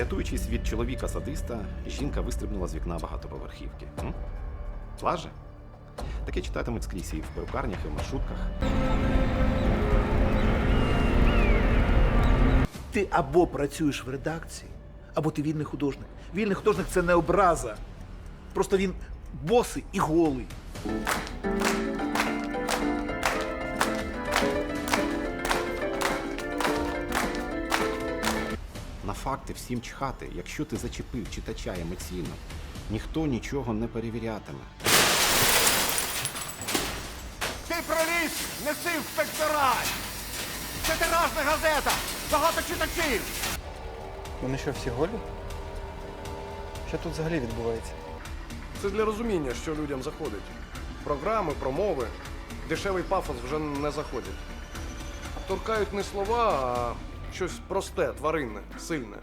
Рятуючись від чоловіка-садиста, жінка вистрибнула з вікна багатоповерхівки. М? Лаже? Таке читатимуть скрізь і в перукарнях, і в маршрутках. Ти або працюєш в редакції, або ти вільний художник. Вільний художник це не образа. Просто він босий і голий. На факти всім чхати, якщо ти зачепив читача емоційно, ніхто нічого не перевірятиме. Ти проліз, неси інспекторат! Це тиражна газета! Багато читачів! Вони що, всі голі? Що тут взагалі відбувається? Це для розуміння, що людям заходить. Програми, промови, дешевий пафос вже не заходять. Торкають не слова, а щось просте, тваринне, сильне.